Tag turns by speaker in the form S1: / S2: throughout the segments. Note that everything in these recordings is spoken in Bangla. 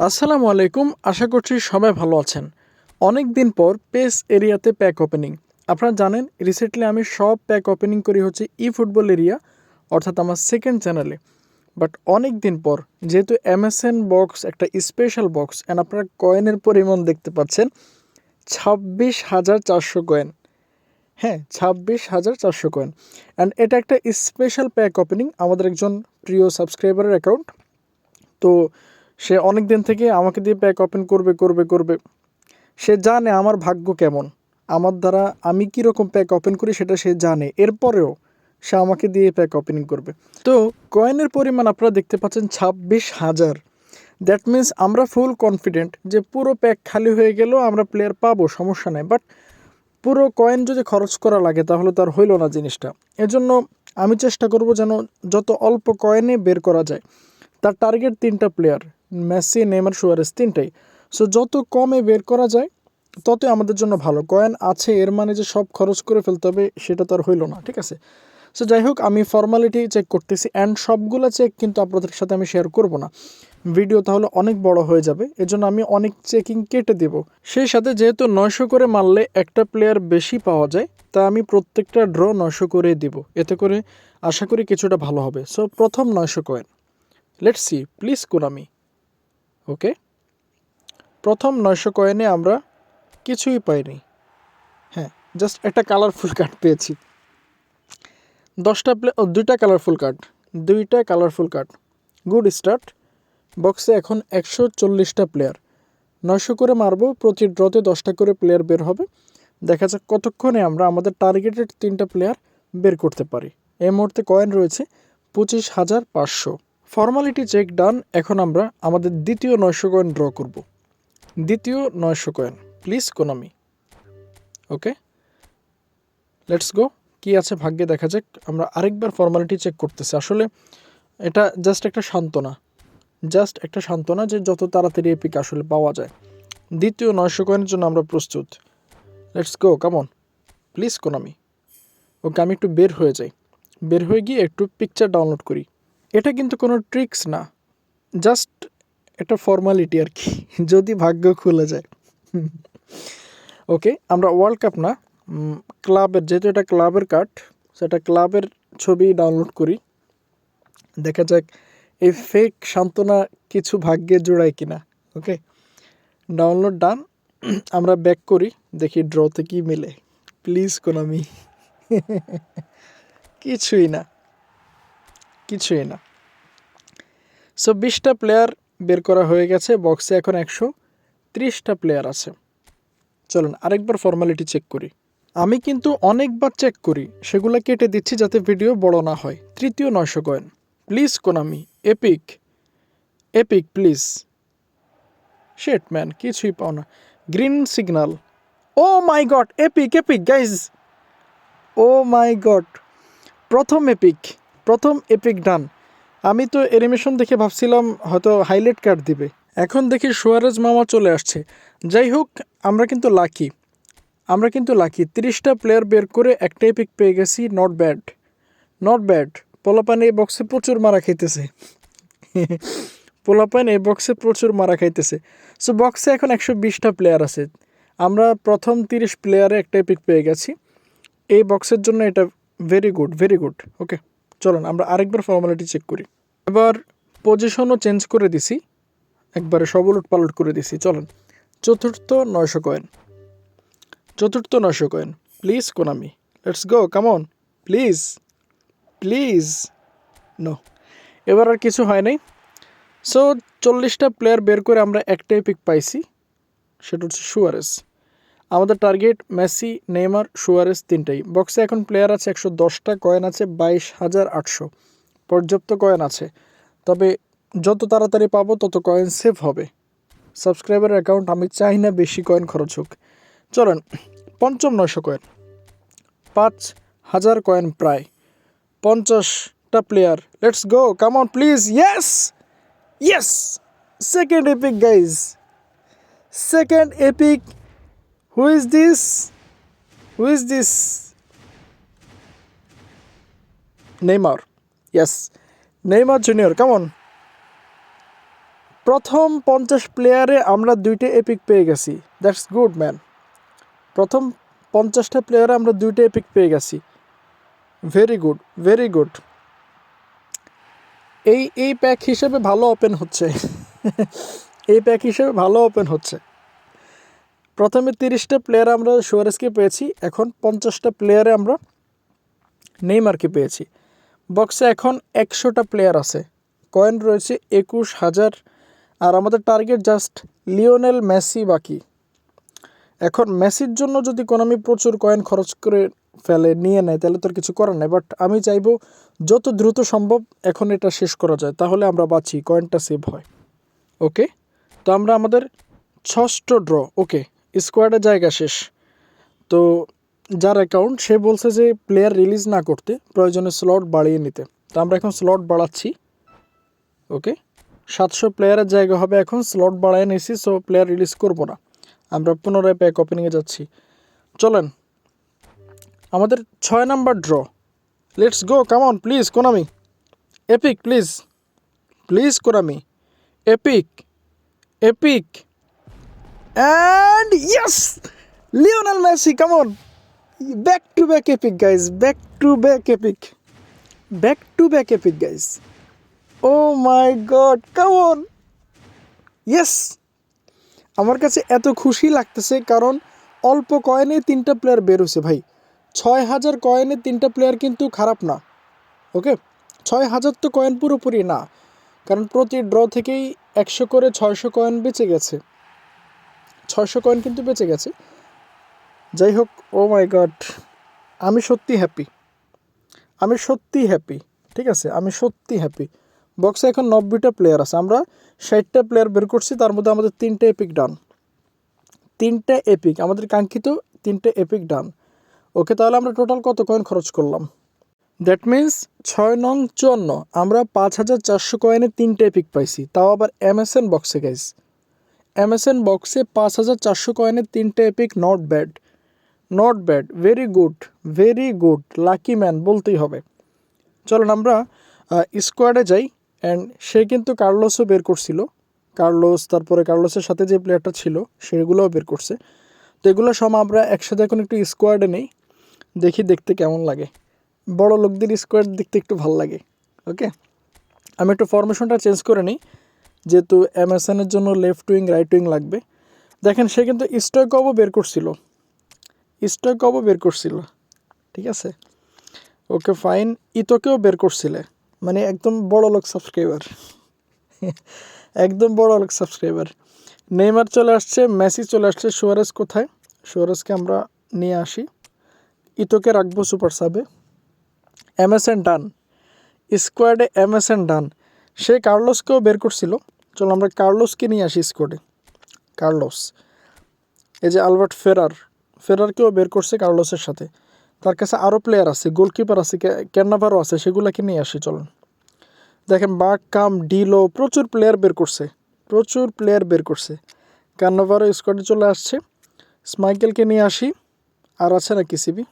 S1: আসসালামু আলাইকুম, আশা করছি সবাই ভালো আছেন। অনেক দিন পর পেস এরিয়াতে প্যাক ওপেনিং আপনারা জানেন রিসেন্টলি আমি সব প্যাক ওপেনিং করি হচ্ছে ই ফুটবল এরিয়া, অর্থাৎ আমার সেকেন্ড চ্যানেলে বাট অনেক দিন পর, যেহেতু এমএসএন বক্স একটা স্পেশাল বক্স অ্যান্ড আপনারা কয়েনের পরিমাণ দেখতে পাচ্ছেন, ছাব্বিশ হাজার চারশো কয়েন হ্যাঁ ছাব্বিশ হাজার চারশো কয়েন অ্যান্ড এটা একটা স্পেশাল প্যাক ওপেনিং আমাদের একজন প্রিয় সাবস্ক্রাইবারের অ্যাকাউন্ট তো সে অনেক দিন থেকে আমাকে দিয়ে প্যাক ওপেন করবে করবে করবে। সে জানে আমার ভাগ্য কেমন। আমার দ্বারা আমি কীরকম প্যাক ওপেন করি সেটা সে জানে। এরপরেও সে আমাকে দিয়ে প্যাক ওপেনিং করবে। তো কয়েনের পরিমাণ আপনারা দেখতে পাচ্ছেন ছাব্বিশ হাজার। দ্যাট মিন্স আমরা ফুল কনফিডেন্ট যে পুরো প্যাক খালি হয়ে গেলেও আমরা প্লেয়ার পাবো, সমস্যা নেই। বাট পুরো কয়েন যদি খরচ করা লাগে তাহলে তার হইল না জিনিসটা। এজন্য আমি চেষ্টা করব যেন যত অল্প কয়েনে বের করা যায়, তার টার্গেট তিনটা প্লেয়ার মেসি নেমার সুয়ারেস তিনটাই। সো যত কমে বের করা যায়, ততই আমাদের জন্য ভালো। কয়েন আছে, এর মানে যে সব খরচ করে ফেলতে হবে, সেটা তো আর হইল না, ঠিক আছে? সো যাই হোক, আমি ফর্মালিটি চেক করতেছি অ্যান্ড সবগুলো চেক কিন্তু আপনাদের সাথে আমি শেয়ার করব না। ভিডিও তাহলে অনেক বড় হয়ে যাবে, এজন্য আমি অনেক চেকিং কেটে দেব। সেই সাথে যেহেতু নয়শো করে মারলে একটা প্লেয়ার বেশি পাওয়া যায়, তা আমি প্রত্যেকটা ড্র নয়শো করে দিব। এতে করে আশা করি কিছুটা ভালো হবে। সো প্রথম নয়শো coin let's see please Konami okay? প্রথম নয়শো কয়েনে আমরা কিছুই পাইনি। হ্যাঁ জাস্ট একটা কালারফুল কার্ড পেয়েছি। দশটা প্লে দুইটা কালারফুল কার্ড দুইটা কালারফুল কার্ড গুড স্টার্ট বক্সে এখন একশো চল্লিশটা প্লেয়ার নয়শো করে মারবো, প্রতি ড্রতে দশটা করে প্লেয়ার বের হবে। দেখা যাক কতক্ষণে আমরা আমাদের টার্গেটেড তিনটা প্লেয়ার বের করতে পারি। এই মুহূর্তে কয়েন রয়েছে পঁচিশ হাজার পাঁচশো। ফর্মালিটি চেক ডান, এখন আমরা আমাদের দ্বিতীয় নয়শো কয়েন ড্র করব। দ্বিতীয় নয়শো coin, please Konami. Okay? Let's go কি আছে ভাগ্যে দেখা যাক, আমরা আরেকবার ফর্মালিটি চেক করতেছি। আসলে এটা জাস্ট একটা সান্ত্বনা। জাস্ট একটা সান্ত্বনা যে যত তাড়াতাড়ি এপিক আসলে পাওয়া যায়। দ্বিতীয় নয়শো কয়েনের জন্য আমরা প্রস্তুত। Let's go come on please Konami. Okay, আমি একটু বের হয়ে যাই। বের হয়ে গিয়ে একটু পিকচার ডাউনলোড করি। এটা কিন্তু কোনো ট্রিক্স না। জাস্ট এটা ফর্মালিটি আর কি, যদি ভাগ্য খুলে যায়। ওকে আমরা ওয়ার্ল্ড কাপ না ক্লাবের যেহেতু এটা ক্লাবের কার্ড সেটা ক্লাবের ছবি ডাউনলোড করি। দেখা যাক এই ফেক সান্ত্বনা কিছু ভাগ্যে জোড়ায় কিনা ওকে ডাউনলোড ডান আমরা ব্যাক করি, দেখি ড্রতে কি মিলে। প্লিজ কোনামি কিছুই না। কিছুই না। সো বিশটা প্লেয়ার বের করা হয়ে গেছে বক্সে এখন একশো ত্রিশটা প্লেয়ার আছে। চলুন, আরেকবার ফর্মালিটি চেক করি। আমি কিন্তু অনেকবার চেক করি, সেগুলো কেটে দিচ্ছি যাতে ভিডিও বড় না হয়। তৃতীয় নয়শো coin please Konami epic epic please shit man কিছুই পাও না। Green signal oh my god epic epic guys oh my god প্রথম এপিক প্রথম এপিক ডান আমি তো অ্যানিমেশন দেখে ভাবছিলাম হয়তো হাইলাইট কার্ড দিবে। এখন দেখি সুয়ারেজ মামা চলে আসছে। যাই হোক, আমরা কিন্তু লাকি আমরা কিন্তু লাকি তিরিশটা প্লেয়ার বের করে একটা এপিক পেয়ে গেছি নট ব্যাড নট ব্যাড পোলাপান এই বক্সে প্রচুর মারা খাইতেছে। পোলাপান এই বক্সে প্রচুর মারা খাইতেছে। সো বক্সে এখন একশো বিশটা প্লেয়ার আছে। আমরা প্রথম তিরিশ প্লেয়ারে একটা এপিক পেয়ে গেছি। এই বক্সের জন্য এটা very good very good okay চলুন, আমরা আরেকবার ফর্মালিটি চেক করি। এবার পজিশনও চেঞ্জ করে দিছি। একবারে সব উলট পালট করে দিছি। চলুন, চতুর্থ নয়শো কয়েন চতুর্থ নয়শো coin please Konami let's go come on please please no এবার আর কিছু হয় নাই। সো চল্লিশটা প্লেয়ার বের করে আমরা একটাই পিক পাইছি। সেটা হচ্ছে সুয়ারেস আমাদের টার্গেট মেসি, নেইমার সুয়ারেস তিনটাই। বক্সে এখন প্লেয়ার আছে একশো দশটা কয়েন আছে বাইশ হাজার আটশো। পর্যাপ্ত কয়েন আছে। তবে যত তাড়াতাড়ি পাবো তত কয়েন সেভ হবে। সাবস্ক্রাইবার অ্যাকাউন্ট আমি চাই না বেশি কয়েন খরচ হোক। চলেন, পঞ্চম নয়শো কয়েন পাঁচ হাজার কয়েন প্রায়। পঞ্চাশটা player let's go come on please yes yes second epic guys second epic who is this who is this Neymar yes Neymar junior কেমন প্রথম পঞ্চাশ প্লেয়ারে আমরা দুইটা এপিক পেয়ে গেছি। দ্যাটস গুড ম্যান প্রথম পঞ্চাশটা প্লেয়ারে আমরা দুইটা এপিক পেয়ে গেছি। ভেরি গুড ভেরি গুড এই এই প্যাক হিসেবে ভালো ওপেন হচ্ছে। এই প্যাক হিসেবে ভালো ওপেন হচ্ছে। প্রথমে তিরিশটা প্লেয়ার আমরা সুয়ারেসকে পেয়েছি, এখন পঞ্চাশটা প্লেয়ারে আমরা নেইমারকে পেয়েছি। বক্সে এখন একশোটা প্লেয়ার আছে। কয়েন রয়েছে একুশ হাজার, আর আমাদের টার্গেট জাস্ট লিওনেল মেসি বাকি। এখন মেসির জন্য যদি কোনামি প্রচুর কয়েন খরচ করে ফেলে, নিয়ে নেয়, তাহলে তোর কিছু করার নেই। বাট আমি চাইব যত দ্রুত সম্ভব এখন এটা শেষ করা যায়, তাহলে আমরা বাঁচি কয়েনটা সেভ হয়। ওকে তো আমরা আমাদের ষষ্ঠ ড্র ওকে স্কোয়াডের জায়গা শেষ। তো যার অ্যাকাউন্ট সে বলছে যে প্লেয়ার রিলিজ না করতে প্রয়োজনে স্লট বাড়িয়ে নিতে। তো আমরা এখন স্লট বাড়াচ্ছি। ওকে সাতশো প্লেয়ারের জায়গা হবে এখন স্লট বাড়ায় নিয়েছি সো প্লেয়ার রিলিজ করব না। আমরা পুনরায় প্যাক ওপেনিংয়ে যাচ্ছি। চলেন। আমাদের ছয় number draw let's go come on please Konami epic please please Konami epic epic and yes Lionel Messi come on back to back epic guys back to back epic back to back epic guys oh my god come on yes আমার কাছে এত খুশি লাগতেছে কারণ অল্প কয়েনে তিনটা প্লেয়ার বেরোছে ভাই। ছয় হাজার কয়েনে তিনটা প্লেয়ার কিন্তু খারাপ না। ওকে ছয় হাজার তো কয়েন পুরোপুরি না। কারণ প্রতি ড্র থেকেই একশো করে ছয়শো কয়েন বেঁচে গেছে। ছয়শো কয়েন কিন্তু বেঁচে গেছে। যাই হোক ও মাই গড আমি সত্যি হ্যাপি আমি সত্যি হ্যাপি ঠিক আছে? আমি সত্যি হ্যাপি বক্সে এখন নব্বইটা প্লেয়ার আছে। আমরা ষাটটা প্লেয়ার বের করছি, তার মধ্যে আমাদের তিনটে এপিক ডান তিনটে এপিক আমাদের কাঙ্ক্ষিত তিনটে এপিক ডান ওকে, তাহলে আমরা টোটাল কত কয়েন খরচ করলাম? দ্যাট মিন্স ছয় নং চুয়ান্ন। আমরা পাঁচ হাজার চারশো কয়েনে তিনটে এপিক পাইছি। তাও আবার এমএসএন বক্সে গাইজ এমএসএন বক্সে পাঁচ হাজার চারশো কয়েনের তিনটে epic not bad not bad very good very good lucky man বলতেই হবে। চলুন আমরা স্কোয়াডে যাই অ্যান্ড সে কিন্তু কার্লোসও বের করছিল। কার্লোস, তারপরে কার্লোসের সাথে যে প্লেয়ারটা ছিল, সেগুলোও বের করছে। তো এগুলো সব আমরা একসাথে এখন একটু স্কোয়াডে নেই। দেখি দেখতে কেমন লাগে। বড় লোকদের স্কোয়াড দেখতে একটু ভালো লাগে। ওকে আমি একটু ফরমেশনটা চেঞ্জ করে নিই। যেহেতু এমএসএনের জন্য লেফট উইং রাইট উইং লাগবে। দেখেন, সে কিন্তু স্টয়কবও বের করছিল। স্টয়কবও বের করছিল। ঠিক আছে? ওকে ফাইন ইতোকেও বের করছিলে। মানে একদম বড় লোক সাবস্ক্রাইবার একদম বড় লোক সাবস্ক্রাইবার নেইমার চলে আসছে, মেসি চলে আসছে, সুয়ারেজ কোথায়? সুয়ারেজকে আমরা নিয়ে আসি। ইতোকে রাখব সুপার সাবে এমএসএন ডান স্কোয়াডে এমএসএন ডান সে কার্লোসকেও বের করছিল। চলো আমরা কার্লোসকে নিয়ে আসি স্কোয়াডে। কার্লোস। এই যে আলবার্ট ফেরার, ফেরারকেও বের করছে কার্লোসের সাথে। তার কাছে আরও প্লেয়ার আছে গোলকিপার আছে ক্যান্নাভারও আছে, সেগুলোকে নিয়ে আসি চলুন দেখেন বাক, কাম, ডিলো, প্রচুর প্লেয়ার বের করছে, প্রচুর প্লেয়ার বের করছে। ক্যান্নাভারও স্কোয়াডে চলে আসছে। স্মাইকেলকে নিয়ে আসি। আর আছে না সিবি?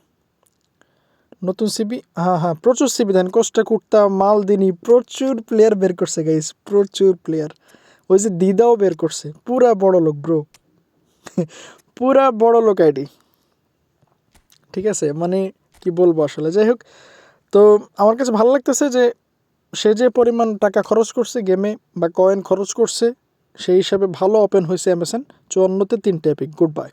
S1: নতুন সিবি হ্যাঁ হ্যাঁ প্রচুর CB then Costacurta, Maldini, প্রচুর প্লেয়ার বের করছে গাইস প্রচুর প্লেয়ার ওই যে দিদাও বের করছে, পুরা বড় লোক ব্রো পুরা বড় লোক আইডি ঠিক আছে মানে কি বলব আসলে? যাই হোক, তো আমার কাছে ভালো লাগতেছে যে সে যে পরিমাণ টাকা খরচ করছে গেমে বা কয়েন খরচ করছে, সেই হিসাবে ভালো ওপেন হয়েছে অ্যামাজন চুয়ান্নতে তিনটে এপিক গুড বাই